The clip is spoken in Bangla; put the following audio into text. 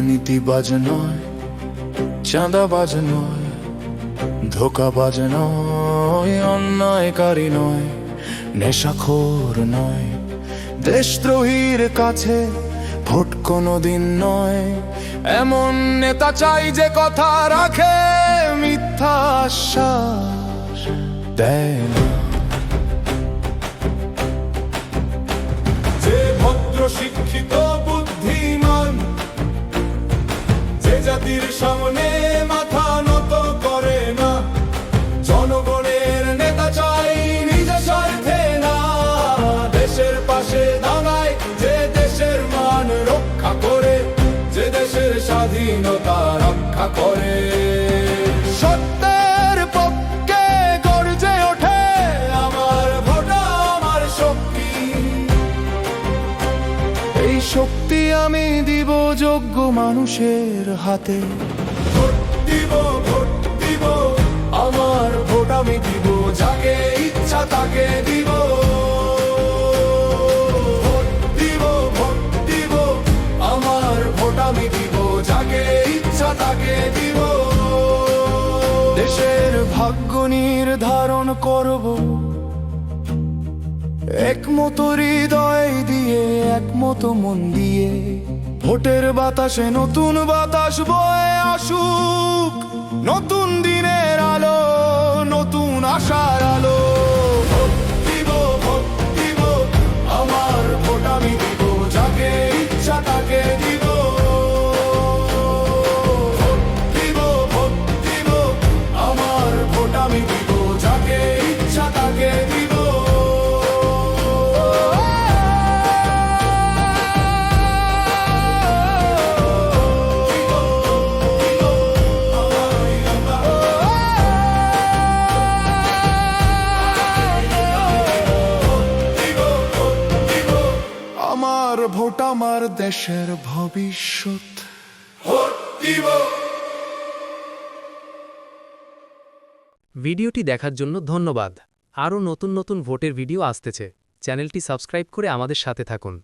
বাজ নয়, চাঁদা বাজ নয়, ধোকা বাজ নয়, অন্যায়কারী নয়, নেশাখোর নয়। দেশদ্রোহীর কাছে ভোট কোনো দিন নয়। এমন নেতা চাই যে কথা রাখে, মিথ্যা আশ্বাস দেয় যে সামনে মাথা নত করে না। জনগণের নেতা চাই নিজের স্বার্থে না। দেশের পাশে দাঁড়ায় যে দেশের মান রক্ষা করে, যে দেশের স্বাধীনতা রক্ষা করে। শক্তি আমি দিব যোগ্য মানুষের হাতে। ভোট দিব আমার ভোট আমি দিব, যাকে ইচ্ছা তাকে দিব। ভোট দিব দিব, আমার ভোট আমি দিব, যাকে ইচ্ছা তাকে দিব। দেশের ভাগ্য নির্ধারণ করব। একমতো হৃদয় দিয়ে, একমতো মন দিয়ে, ভোটের বাতাসে নতুন বাতাস বয়ে আসুক। নতুন দিনের আলো, নতুন আশার আলো। আমার ভোট আমার দেশের ভবিষ্যৎ। ভিডিওটি দেখার জন্য ধন্যবাদ। আরও নতুন নতুন ভোটের ভিডিও আসতেছে। চ্যানেলটি সাবস্ক্রাইব করে আমাদের সাথে থাকুন।